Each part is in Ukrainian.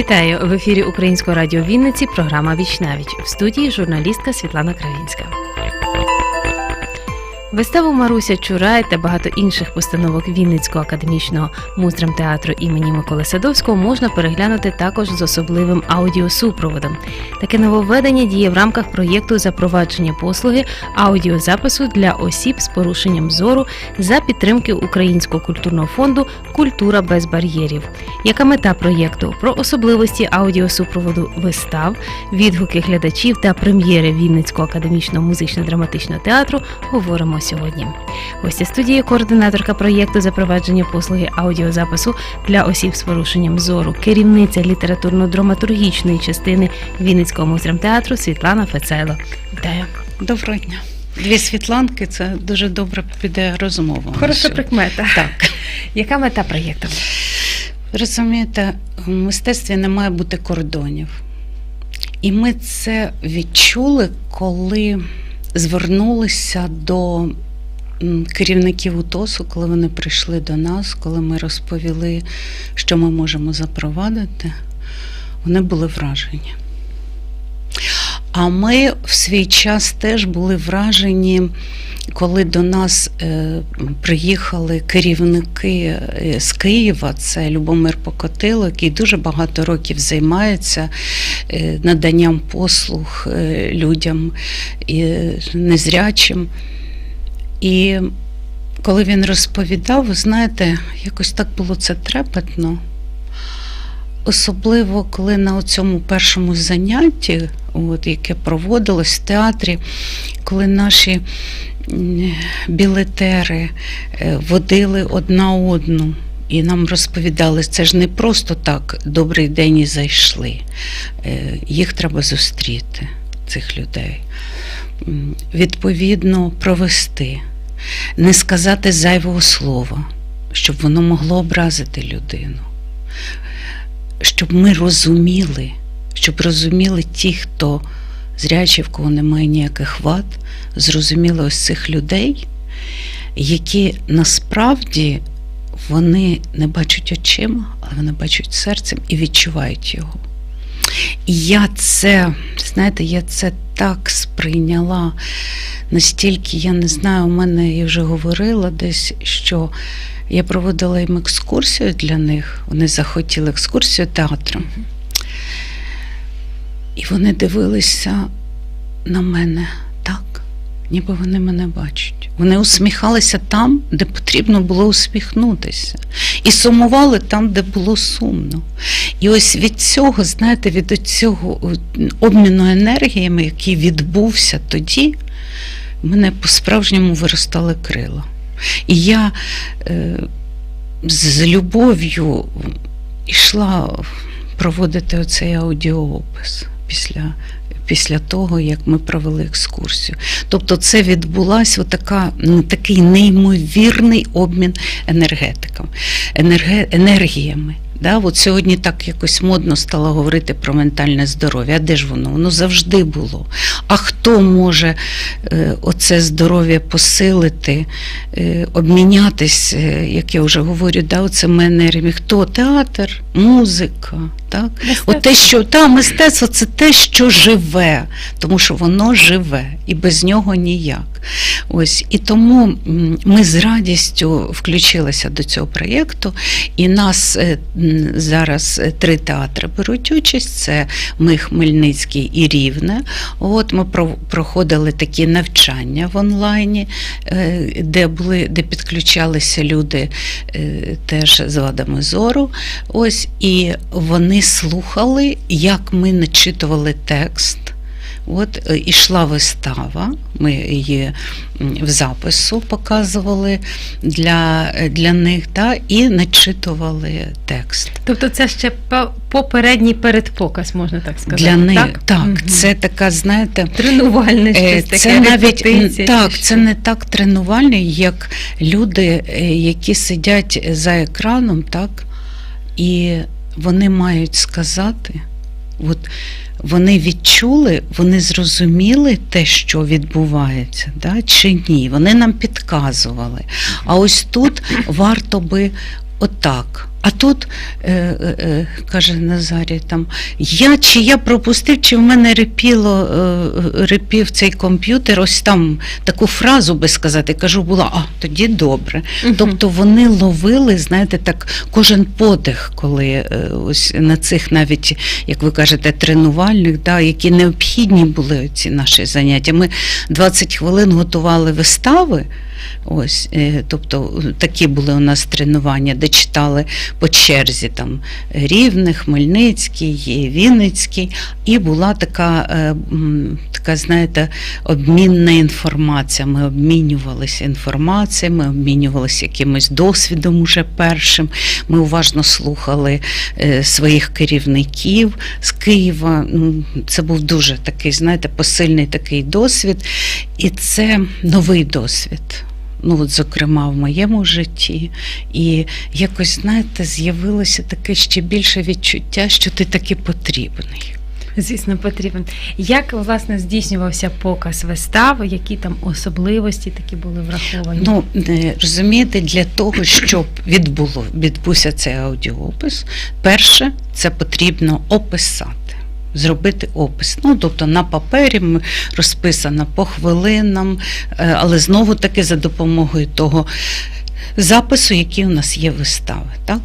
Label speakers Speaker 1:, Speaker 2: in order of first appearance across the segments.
Speaker 1: Вітаю в ефірі Українського радіо Вінниці. Програма Вічнавіч в студії журналістка Світлана Кравінська. Виставу Маруся Чурай та багато інших постановок Вінницького академічного муздрамтеатру імені Миколи Садовського можна переглянути також з особливим аудіосупроводом. Таке нововведення діє в рамках проєкту запровадження послуги аудіозапису для осіб з порушенням зору за підтримки Українського культурного фонду Культура без бар'єрів. Яка мета проєкту? Про особливості аудіосупроводу вистав, відгуки глядачів та прем'єри Вінницького академічного музично-драматичного театру говоримо сьогодні. Гостя студії координаторка проєкту запровадження послуги аудіозапису для осіб з порушенням зору, керівниця літературно-драматургічної частини Вінницького муздрамтеатру Світлана Фецайло. Вітаю.
Speaker 2: Доброго дня. Дві світланки це дуже добре піде розмова.
Speaker 1: Хороша прикмета.
Speaker 2: Так.
Speaker 1: Яка мета проєкту?
Speaker 2: Розумієте, в мистецтві не має бути кордонів. І ми це відчули, коли звернулися до керівників УТОСу, коли вони прийшли до нас, коли ми розповіли, що ми можемо запровадити, вони були вражені. А ми в свій час теж були вражені, коли до нас е, приїхали керівники е, з Києва, це Любомир Покотило, який дуже багато років займається е, наданням послуг людям і незрячим. І коли він розповідав, ви знаєте, якось так було це трепетно. Особливо, коли на цьому першому занятті, от, яке проводилось в театрі, коли наші білетери е, водили одна одну. І нам розповідали, це ж не просто так добрий день і зайшли. Е, Їх треба зустріти, цих людей. Відповідно, провести, не сказати зайвого слова, щоб воно могло образити людину щоб ми розуміли, щоб розуміли ті, хто зрячі, в кого немає ніяких вад, зрозуміли ось цих людей, які насправді вони не бачать очима, але вони бачать серцем і відчувають його. І я це, знаєте, я це так сприйняла настільки, я не знаю, у мене я вже говорила десь, що я проводила їм екскурсію для них. Вони захотіли екскурсію театром. І вони дивилися на мене так, ніби вони мене бачать. Вони усміхалися там, де потрібно було усміхнутися, і сумували там, де було сумно. І ось від цього, знаєте, від цього обміну енергіями, який відбувся тоді, в мене по-справжньому виростали крила. І я е, з любов'ю йшла проводити оцей аудіоопис після, після того, як ми провели екскурсію. Тобто це відбулася така, ну, такий неймовірний обмін енергетиком, енерге, енергіями. Да, от сьогодні так якось модно стало говорити про ментальне здоров'я. А де ж воно? Воно завжди було. А хто може е, оце здоров'я посилити, е, обмінятись, е, як я вже говорю, да, оцими енергіями? Хто? Театр, музика. Так? От те, що та, мистецтво це те, що живе, тому що воно живе і без нього ніяк. Ось і тому ми з радістю включилися до цього проєкту, і нас зараз е, три театри беруть участь: це ми Хмельницький і Рівне. От ми про- проходили такі навчання в онлайні, е, де були, де підключалися люди е, теж з вадами зору. Ось і вони слухали, як ми начитували текст. От е, ішла вистава, ми її в запису показували для, е, для них, та, і начитували текст.
Speaker 1: Тобто це ще попередній передпоказ, можна так сказати.
Speaker 2: Для них
Speaker 1: так,
Speaker 2: так,
Speaker 1: Мгм.
Speaker 2: це така, знаєте,
Speaker 1: тренувальне
Speaker 2: Е,
Speaker 1: щось таке.
Speaker 2: Це навіть так, це не так тренувально, як люди, які сидять за екраном, так, і вони мають сказати, от вони відчули, вони зрозуміли те, що відбувається, да, чи ні. Вони нам підказували. А ось тут варто би отак. А тут е, е, е, каже Назарій, там я чи я пропустив, чи в мене репіло, е, репів цей комп'ютер, ось там таку фразу би сказати. Кажу, була, а тоді добре. Тобто вони ловили, знаєте, так кожен подих, коли е, ось на цих навіть, як ви кажете, тренувальних, да, які необхідні були ці наші заняття. Ми 20 хвилин готували вистави. Ось, е, тобто такі були у нас тренування, де читали по черзі там Рівне, Хмельницький, Вінницький, і була така, е, така, знаєте, обмінна інформація. Ми обмінювалися інформацією, ми обмінювалися якимось досвідом уже першим. Ми уважно слухали е, своїх керівників з Києва. Ну, Це був дуже такий, знаєте, посильний такий досвід, і це новий досвід. Ну, от, зокрема, в моєму житті. І якось, знаєте, з'явилося таке ще більше відчуття, що ти таки потрібний.
Speaker 1: Звісно, потрібен. Як власне здійснювався показ вистави, які там особливості такі були враховані?
Speaker 2: Ну, е, розумієте, для того, щоб відбуло, відбувся цей аудіопис, перше, це потрібно описати. Зробити опис. Ну, тобто на папері розписано по хвилинам, е, але знову таки за допомогою того запису, який у нас є вистави. Так?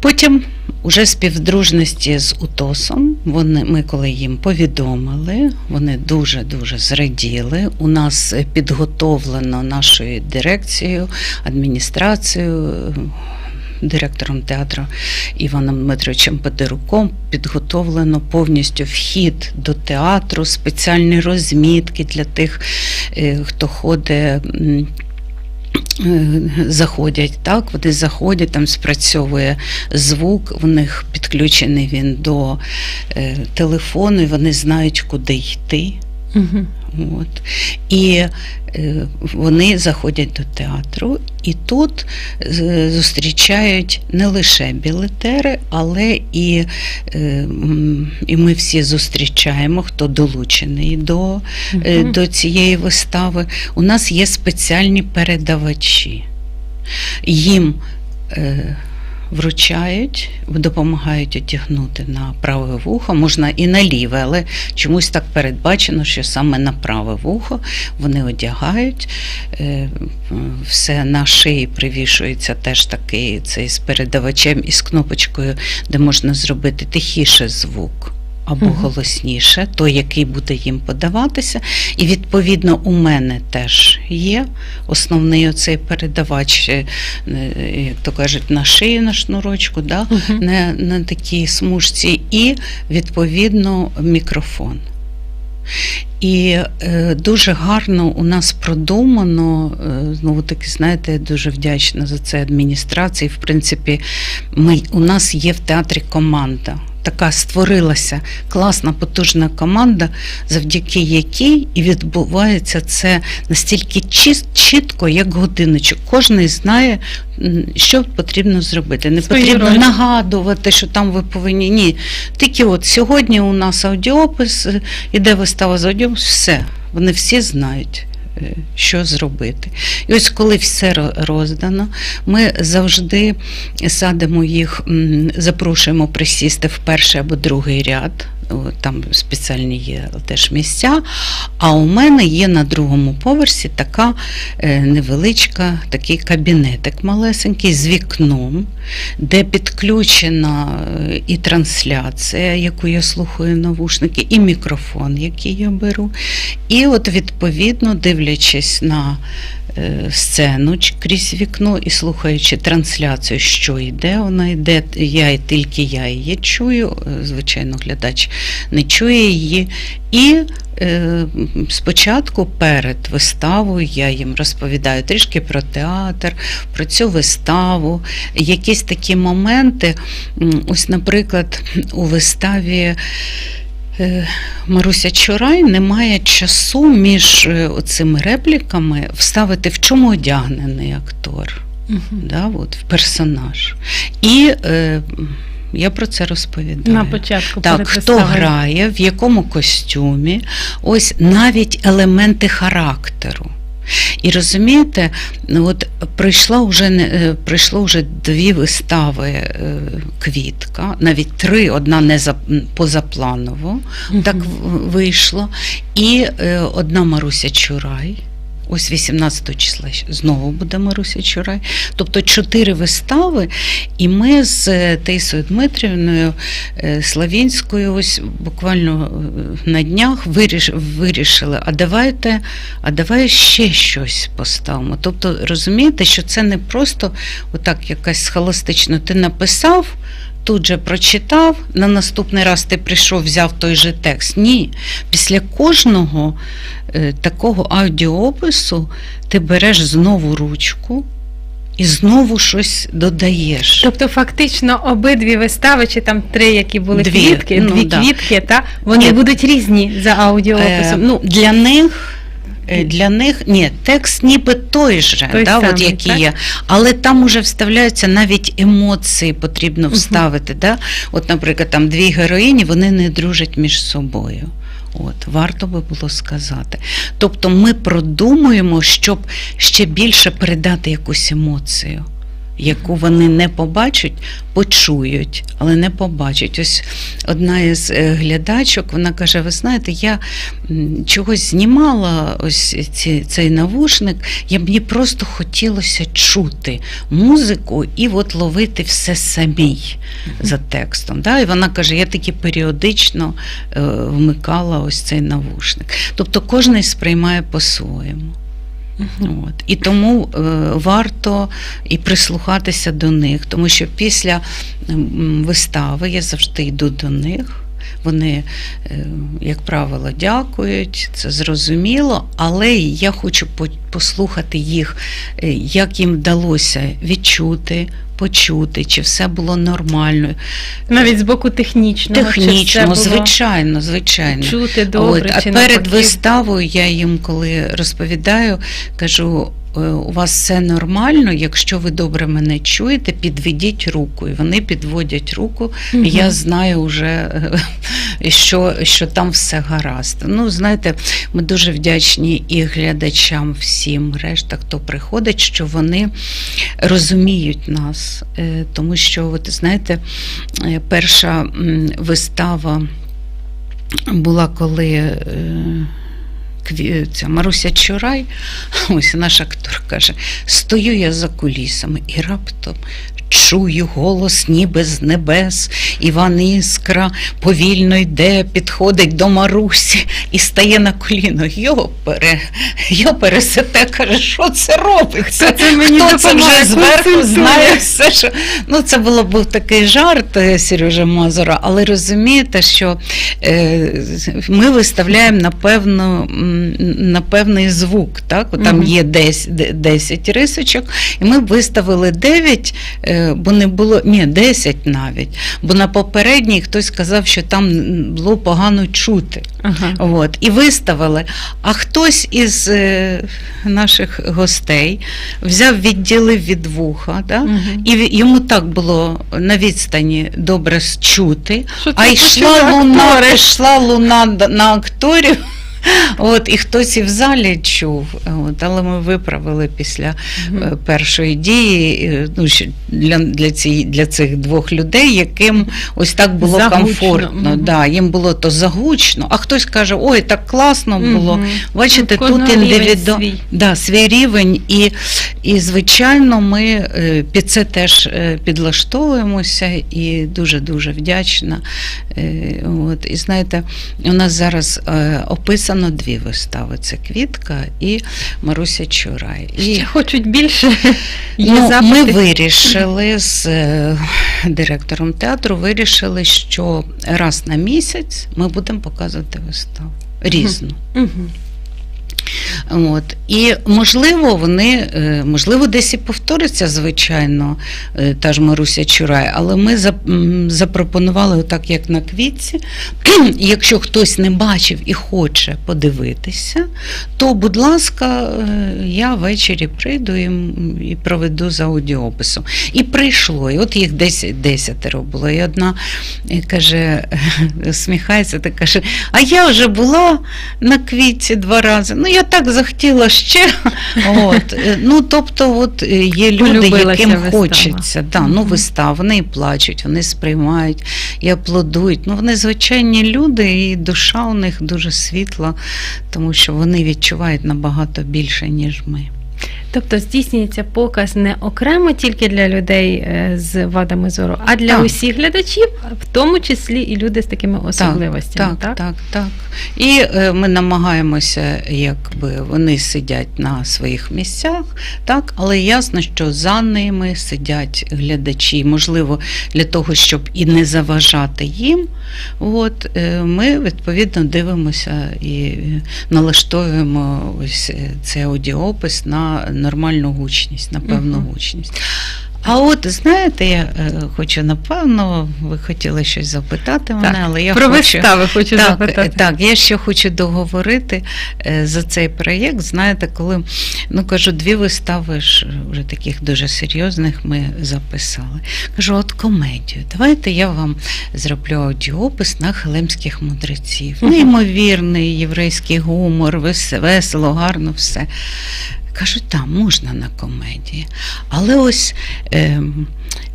Speaker 2: Потім, уже співдружності з УТОСом, вони, ми коли їм повідомили, вони дуже-дуже зраділи. У нас підготовлено нашою дирекцією, адміністрацією, директором театру Іваном Дмитровичем Подеруком підготовлено повністю вхід до театру, спеціальні розмітки для тих, е, хто ходить. е, Заходять, так, вони заходять, там спрацьовує звук, в них підключений він до е, телефону, і вони знають, куди йти.
Speaker 1: Угу.
Speaker 2: От. І е, вони заходять до театру, і тут зустрічають не лише білетери, але і, е, і ми всі зустрічаємо, хто долучений до, е, до цієї вистави. У нас є спеціальні передавачі. Їм вручають, допомагають одягнути на праве вухо, можна і на ліве, але чомусь так передбачено, що саме на праве вухо вони одягають. Е, Все на шиї привішується теж такий цей з передавачем і з кнопочкою, де можна зробити тихіше звук. Або
Speaker 1: Мгм.
Speaker 2: голосніше, той, який буде їм подаватися. І відповідно у мене теж є основний оцей передавач, е, е, як то кажуть, на шиї на шнурочку, да?
Speaker 1: Угу.
Speaker 2: на, на такій смужці, і відповідно мікрофон. І е, дуже гарно у нас продумано, е, знову таки, знаєте, я дуже вдячна за це адміністрації. В принципі, ми, у нас є в театрі команда. Така створилася класна, потужна команда, завдяки якій і відбувається це настільки чітко, як годиночок. Кожен знає, що потрібно зробити. Не
Speaker 1: Свою
Speaker 2: потрібно
Speaker 1: роль.
Speaker 2: нагадувати, що там ви повинні. Ні. Тільки от сьогодні у нас аудіопис, е, іде вистава з аудіопис, все. Вони всі знають. Е, Що зробити. І ось коли все роздано, ми завжди садимо їх, запрошуємо присісти в перший або другий ряд. Там спеціальні є теж місця. А у мене є на другому поверсі така е, невеличка, такий кабінетик малесенький з вікном, де підключена е, і трансляція, яку я слухаю навушники, і мікрофон, який я беру. І от відповідно, дивлячись на сцену крізь вікно і слухаючи трансляцію, що йде, вона йде, я і тільки я її чую, е, звичайно, глядач не чує її. І е, спочатку перед виставою я їм розповідаю трішки про театр, про цю виставу, якісь такі моменти. Ось, наприклад, у виставі. Е, Маруся Чорай немає часу між цими репліками вставити, в чому одягнений актор, да, от, в персонаж. І е, я про це розповідаю.
Speaker 1: На початку
Speaker 2: Так, хто грає, в якому костюмі, ось навіть елементи характеру. І розумієте, от прийшла вже не е, прийшло вже дві вистави е, квітка, навіть три, одна не за позапланово, так вийшло. І е, одна Маруся Чурай. Ось 18 числа знову буде Маруся Чурай. Тобто чотири вистави, і ми з е, Таїсою Дмитрівною е, Славінською, ось буквально е, на днях вирішили, а давайте, а давай ще щось поставимо. Тобто розумієте, що це не просто отак якась схоластично. Ти написав. Тут же прочитав, на наступний раз ти прийшов, взяв той же текст. Ні. Після кожного е, такого аудіопису ти береш знову ручку і знову щось додаєш.
Speaker 1: Тобто, фактично, обидві вистави, чи там три, які були
Speaker 2: Дві,
Speaker 1: квітки,
Speaker 2: ну,
Speaker 1: дві
Speaker 2: да.
Speaker 1: квітки, та вони
Speaker 2: Ні.
Speaker 1: будуть різні за аудіоописом.
Speaker 2: Е, ну, для них. Е, Для них ні, текст ніби той же,
Speaker 1: Той
Speaker 2: да, от який
Speaker 1: так?
Speaker 2: є, але там уже вставляються навіть емоції, потрібно вставити. Да? От, наприклад, там дві героїні вони не дружать між собою. От, варто би було сказати. Тобто ми продумуємо, щоб ще більше передати якусь емоцію, яку вони не побачать, почують, але не побачать. Ось одна із е, глядачок, вона каже: ви знаєте, я чогось знімала ось ці, цей навушник, я мені просто хотілося чути музику і от ловити все самій за текстом. Да? І вона каже: я таки періодично е, вмикала ось цей навушник. Тобто кожен сприймає по-своєму. От. І тому е, варто і прислухатися до них, тому що після вистави я завжди йду до них. Вони, е, як правило, дякують, це зрозуміло, але я хочу послухати їх, е, як їм вдалося відчути, почути, чи все було нормально.
Speaker 1: Навіть з боку технічного. чи все
Speaker 2: Технічно,
Speaker 1: було
Speaker 2: звичайно, звичайно.
Speaker 1: Чути добре,
Speaker 2: От, а
Speaker 1: чи
Speaker 2: перед
Speaker 1: навпаки?
Speaker 2: виставою я їм, коли розповідаю, кажу. «Е, У вас все нормально, якщо ви добре мене чуєте, підведіть руку. І вони підводять руку, і я знаю вже, е, що, що там все гаразд. Ну, знаєте, ми дуже вдячні і глядачам, всім решта, хто приходить, що вони розуміють нас. Е, Тому що, от, знаєте, перша вистава була, коли. Ця Маруся Чурай, ось наш актор каже: стою я за кулісами і раптом чую голос ніби з небес. Іван Іскра повільно йде, підходить до Марусі і стає на коліно. Його пере, його пересете, каже, що це робиться?
Speaker 1: Хто це мені
Speaker 2: Хто це вже зверху знає все, що ну це було був такий жарт е, Сережа Мазура, але розумієте, що е, ми виставляємо на певну на певний звук. Так, там є 10, 10 рисочок, і ми виставили 9, е, бо не було ні, 10 навіть. Бо на попередній хтось сказав, що там було погано чути.
Speaker 1: Ага.
Speaker 2: От, і виставили. А хтось із е, наших гостей взяв, відділив від вуха, да?
Speaker 1: Мгм.
Speaker 2: і йому так було на відстані добре чути.
Speaker 1: Що
Speaker 2: А йшла луна, йшла луна на акторів. От, і хтось і в залі чув, от, але ми виправили після е, першої дії е, ну, для, для, ці, для цих двох людей, яким ось так було
Speaker 1: Загучно,
Speaker 2: комфортно.
Speaker 1: мгм.
Speaker 2: Да, їм було то загучно, а хтось каже, ой, так класно було.
Speaker 1: Мгм.
Speaker 2: Бачите,
Speaker 1: Ну,
Speaker 2: тут індивіду...
Speaker 1: свій.
Speaker 2: да, свій рівень, і, і звичайно, ми е, під це теж підлаштовуємося і дуже-дуже вдячна. От, і знаєте, у нас зараз е, описано дві вистави: це Квітка і Маруся Чурай. І
Speaker 1: Ще хочуть більше.
Speaker 2: Ну, ми вирішили з е, директором театру, вирішили, що раз на місяць ми будемо показувати виставу різну.
Speaker 1: Мгм.
Speaker 2: От. І можливо, вони, е, можливо, десь і повториться, звичайно, е, та ж Маруся Чурай, але ми запропонували, так як на квітці, якщо хтось не бачив і хоче подивитися, то, будь ласка, е, я ввечері прийду і, проведу за аудіописом. І прийшло, і от їх 10, десятеро було. І одна каже, усміхається та каже: А я вже була на квітці два рази. Ну, я так захотіла ще. От. Ну, тобто, от е, є люди, яким
Speaker 1: вистава.
Speaker 2: хочеться. Да, ну, вистав, вони і плачуть, вони сприймають і аплодують. Ну, вони звичайні люди, і душа у них дуже світла, тому що вони відчувають набагато більше, ніж ми.
Speaker 1: Тобто здійснюється показ не окремо тільки для людей е, з вадами зору, а для
Speaker 2: Так.
Speaker 1: усіх глядачів, в тому числі і люди з такими особливостями.
Speaker 2: Так, так, так. І е, ми намагаємося, якби вони сидять на своїх місцях, так, але ясно, що за ними сидять глядачі. Можливо, для того, щоб і не заважати їм. От, е, ми відповідно дивимося і налаштовуємо ось е, цей аудіопис на нормальну гучність, на певну
Speaker 1: Мгм.
Speaker 2: гучність. А от знаєте, я е, хочу напевно, ви хотіли щось запитати мене, але я
Speaker 1: Про
Speaker 2: хочу
Speaker 1: вистави хочу
Speaker 2: так,
Speaker 1: запитати.
Speaker 2: е, так, я ще хочу договорити е, за цей проєкт. Знаєте, коли ну кажу, дві вистави ж вже таких дуже серйозних ми записали. Кажу, от комедію. Давайте я вам зроблю аудіопис на хелемських мудреців. Неймовірний єврейський гумор, вес- весело, гарно все. Кажу, так, можна на комедії. Але ось е,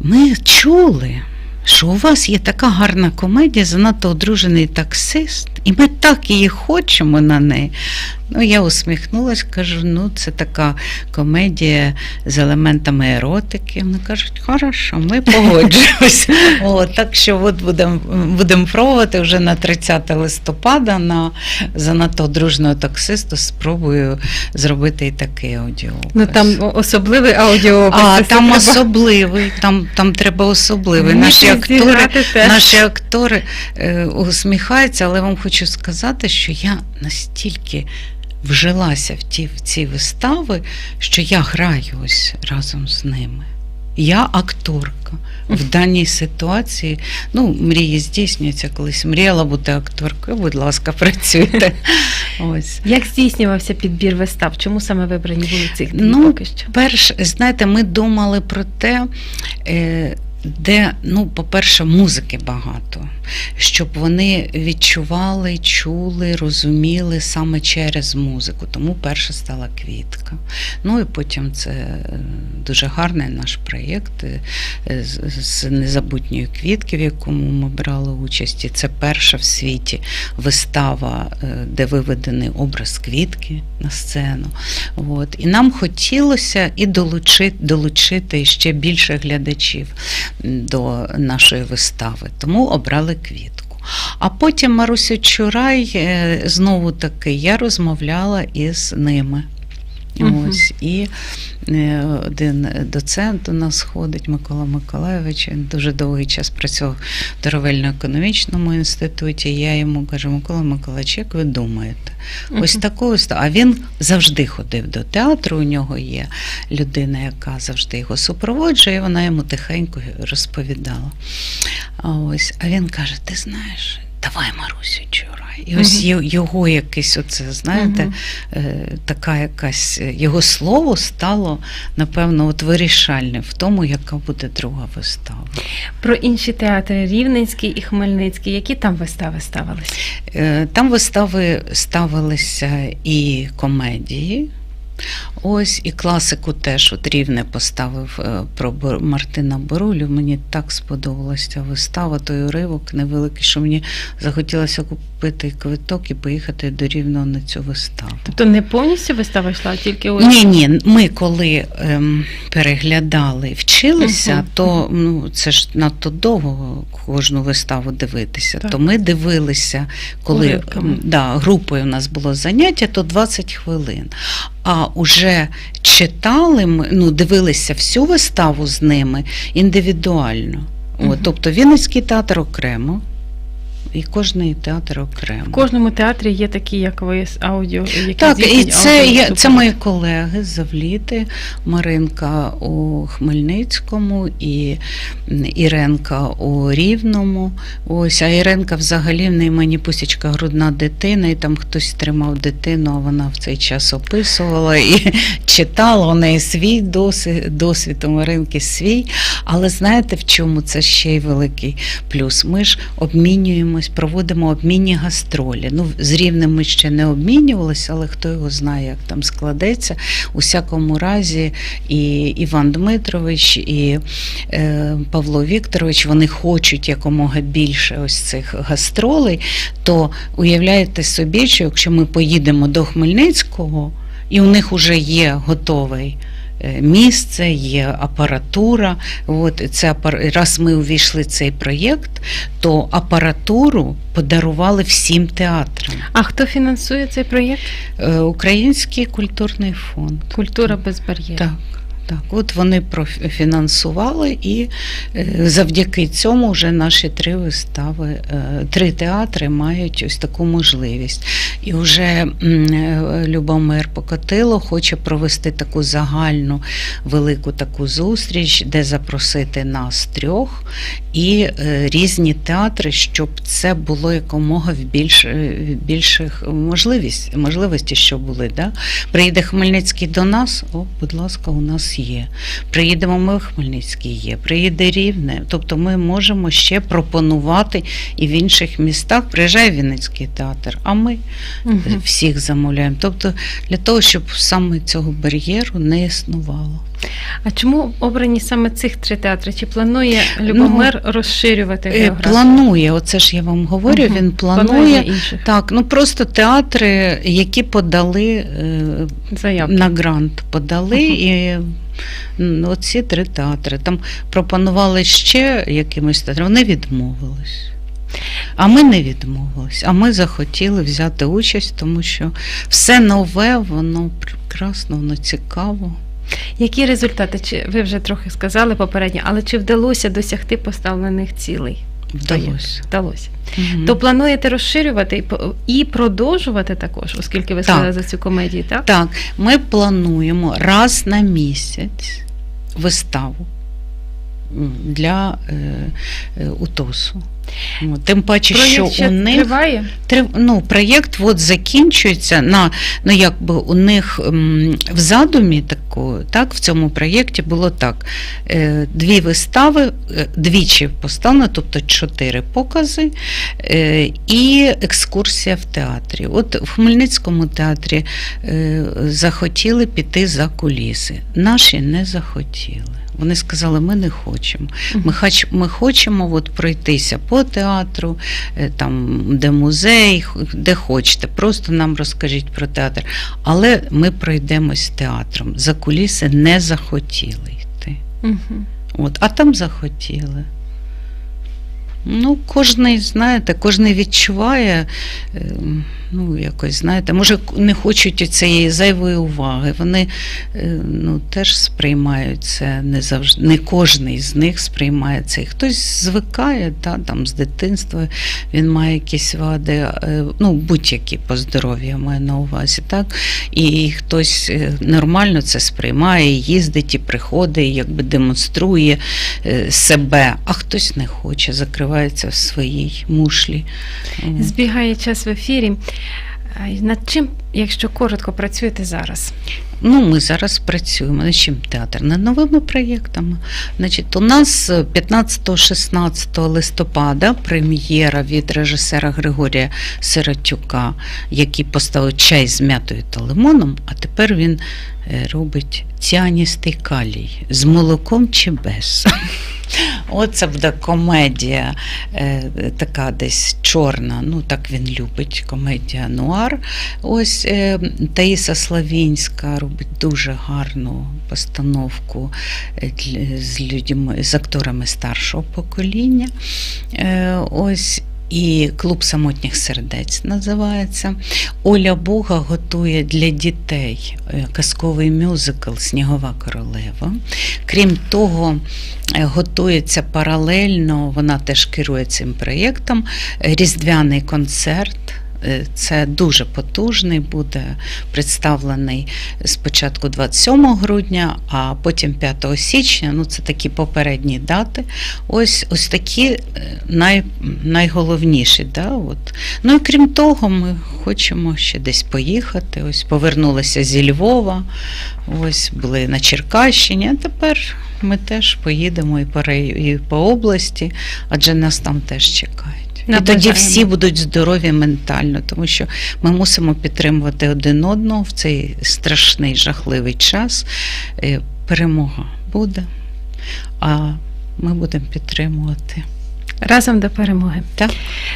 Speaker 2: ми чули, що у вас є така гарна комедія, занадто одружений таксист, і ми так її хочемо на неї. Ну, я усміхнулася, кажу, ну це така комедія з елементами еротики. Вони кажуть, хорошо, ми погоджуємося. О, так що от будемо будем пробувати вже на 30 листопада на занадто одруженого таксисту спробую зробити і такий аудіопис.
Speaker 1: Ну там особливий аудіопис.
Speaker 2: А там
Speaker 1: треба
Speaker 2: особливий, там, там треба особливий.
Speaker 1: вміти
Speaker 2: Наші актори, наші актори е, усміхаються, але вам хочу сказати, що я настільки вжилася в ті в ці вистави, що я граю ось разом з ними. Я акторка в даній ситуації. Ну, мрії здійснюються колись. Мріяла бути акторкою. Будь ласка, працюйте. Ось.
Speaker 1: Як здійснювався підбір вистав? Чому саме вибрані були цих
Speaker 2: Ну,
Speaker 1: поки що?
Speaker 2: Перш, знаєте, ми думали про те, е, де, ну, по-перше, музики багато, щоб вони відчували, чули, розуміли саме через музику. Тому перша стала квітка. Ну і потім це е, дуже гарний наш проєкт е, з, незабутньої квітки, в якому ми брали участь. І це перша в світі вистава, е, де виведений образ квітки на сцену. От. І нам хотілося і долучити, долучити ще більше глядачів до нашої вистави, тому обрали квітку. А потім Маруся Чурай, е, знову таки, я розмовляла із ними.
Speaker 1: Мгм.
Speaker 2: Ось, і е, один доцент у нас ходить, Микола Миколайович, він дуже довгий час працював в торговельно-економічному інституті. Я йому кажу, Микола Миколаївич, як ви думаєте? Ось таку ось. А він завжди ходив до театру. У нього є людина, яка завжди його супроводжує, і вона йому тихенько розповідала. А ось, а він каже: Ти знаєш, давай Марусю Чурай. І ось його якесь, оце, знаєте, е, така якась його слово стало, напевно, от вирішальним в тому, яка буде друга вистава.
Speaker 1: Про інші театри Рівненський і Хмельницький. Які там вистави ставилися?
Speaker 2: Е, Там вистави ставилися і комедії. Ось і класику теж от рівне поставив е, про Мартина Борулю. Мені так сподобалася ця вистава, той уривок невеликий, що мені захотілося купити квиток і поїхати до рівного на цю виставу.
Speaker 1: Тобто не повністю вистава йшла, тільки ось
Speaker 2: Ні, ні, ми коли ем, переглядали, вчилися,
Speaker 1: Мгм,
Speaker 2: то ну це ж надто довго кожну виставу дивитися.
Speaker 1: Так.
Speaker 2: То ми дивилися, коли да, групою у нас було заняття, то 20 хвилин. А уже читали ми, ну, дивилися всю виставу з ними індивідуально. От, тобто Вінницький театр окремо, і кожний театр окремо.
Speaker 1: в кожному театрі є такі, як ви з аудіо, які
Speaker 2: Так, і це, я, це мої колеги з Завліти, Маринка у Хмельницькому і Іренка у Рівному. Ось, а Іренка взагалі в неї мені пусічка грудна дитина, і там хтось тримав дитину, а вона в цей час описувала і читала. У неї свій досвід, досвід у Маринки свій. Але знаєте, в чому це ще й великий плюс? Ми ж обмінюємося займаємось, проводимо обмінні гастролі. Ну, з рівнем ми ще не обмінювалися, але хто його знає, як там складеться. У всякому разі, і Іван Дмитрович, і е, Павло Вікторович вони хочуть якомога більше ось цих гастролей. То уявляєте собі, що якщо ми поїдемо до Хмельницького, і у них вже є готовий. Е, Місце, є апаратура. От це раз ми увійшли в цей проєкт, то апаратуру подарували всім театрам.
Speaker 1: А хто фінансує цей проєкт?
Speaker 2: Е, Український культурний фонд.
Speaker 1: Культура без бар'єрів.
Speaker 2: Так, так. От вони профінансували, і е, завдяки цьому вже наші три вистави, е, три театри мають ось таку можливість. І вже е, Любомир Покотило хоче провести таку загальну велику таку зустріч, де запросити нас трьох і різні театри, щоб це було якомога в більш, більших можливість, можливості, що були. Да? Приїде Хмельницький до нас, о, будь ласка, у нас є. Приїдемо ми в Хмельницький є, приїде Рівне. Тобто ми можемо ще пропонувати і в інших містах. Приїжджає Вінницький театр, а ми
Speaker 1: угу.
Speaker 2: всіх замовляємо. Тобто для того, щоб саме цього бар'єру не існувало.
Speaker 1: А чому обрані саме цих три театри? Чи планує Любомир розширювати
Speaker 2: Е,
Speaker 1: географію?
Speaker 2: Планує, оце ж я вам говорю,
Speaker 1: Мгм.
Speaker 2: він
Speaker 1: Планує
Speaker 2: планує. Так, ну просто театри, які подали е,
Speaker 1: заявки.
Speaker 2: на грант, подали
Speaker 1: Мгм.
Speaker 2: і оці три театри. Там пропонували ще якимось театрам, вони відмовились. А ми не відмовились, а ми захотіли взяти участь, тому що все нове, воно прекрасно, воно цікаво.
Speaker 1: Які результати? Чи ви вже трохи сказали попередньо, але чи вдалося досягти поставлених цілей?
Speaker 2: Вдалося.
Speaker 1: Вдалося.
Speaker 2: Мгм.
Speaker 1: То плануєте розширювати і продовжувати також, оскільки ви
Speaker 2: Так.
Speaker 1: сказали за цю комедію, так?
Speaker 2: Так, ми плануємо раз на місяць виставу для е, е, УТОСу. От, Тим паче,
Speaker 1: Проєкт
Speaker 2: що
Speaker 1: ще
Speaker 2: у них
Speaker 1: триває?
Speaker 2: Трив- ну, проєкт от закінчується на ну якби у них м, в задумі тако, так, в цьому проєкті було так: е, дві вистави, е, двічі поставлено, тобто чотири покази е, і екскурсія в театрі. От в Хмельницькому театрі е, захотіли піти за куліси. Наші не захотіли. Вони сказали, ми не хочемо. Ми, хач, ми хочемо от пройтися по театру, е, там, де музей, де хочете. Просто нам розкажіть про театр. Але ми пройдемось театром. За куліси не захотіли йти.
Speaker 1: Мгм.
Speaker 2: От, а там захотіли. Ну, кожний, знаєте, кожний відчуває, е, ну, якось, знаєте, може, не хочуть цієї зайвої уваги. Вони е, ну, теж сприймають це не завжди, не кожний з них сприймає це. Хтось звикає, та, там, з дитинства він має якісь вади, е, ну, будь-які по здоров'ю я маю на увазі, так? І хтось е, нормально це сприймає, їздить і приходить, якби демонструє себе, а хтось не хоче, закривається в своїй мушлі.
Speaker 1: Збігає час в ефірі. А Над чим, якщо коротко, працюєте зараз?
Speaker 2: Ну, ми зараз працюємо над чим театр? Над новими проєктами. Значить, у нас 15-16 листопада прем'єра від режисера Григорія Сиротюка, який поставив чай з м'ятою та лимоном, а тепер він е, робить ціаністий калій з молоком чи без. Оце буде комедія, е, така десь чорна. Ну так він любить комедія нуар. Ось е, Таїса Славінська робить дуже гарну постановку е, з людьми, з акторами старшого покоління. Е, Ось і клуб самотніх сердець називається. Оля Буга готує для дітей казковий мюзикл Снігова королева. Крім того, готується паралельно, вона теж керує цим проєктом, різдвяний концерт. Е, Це дуже потужний, буде представлений спочатку 27 грудня, а потім 5 січня. Ну, це такі попередні дати. Ось, ось такі е, най, найголовніші. Да, от. Ну і крім того, ми хочемо ще десь поїхати. Ось повернулися зі Львова, ось були на Черкащині, а тепер ми теж поїдемо і по, і по області, адже нас там теж чекають. І тоді всі будуть здорові ментально, тому що ми мусимо підтримувати один одного в цей страшний жахливий час. Е, Перемога буде, а ми будемо підтримувати.
Speaker 1: Разом до перемоги.
Speaker 2: Так?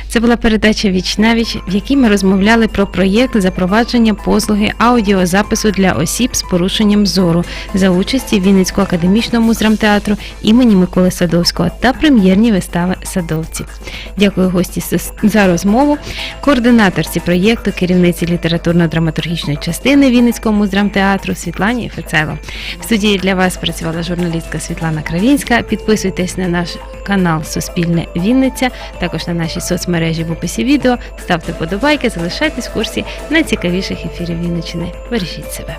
Speaker 1: Це була передача Віч навіч, в якій ми розмовляли про проєкт запровадження послуги аудіозапису для осіб з порушенням зору за участі Вінницького академічного муздрамтеатру імені Миколи Садовського та прем'єрні вистави Садовці. Дякую гості за розмову. Координаторці проєкту, керівниці літературно-драматургічної частини Вінницького муздрамтеатру Світлані Фецело. В студії для вас працювала журналістка Світлана Кравінська. Підписуйтесь на наш канал Суспільне Вінниця, також на наші соцмережі в описі відео. Ставте подобайки, залишайтесь в курсі найцікавіших ефірів Вінничини. Бережіть себе.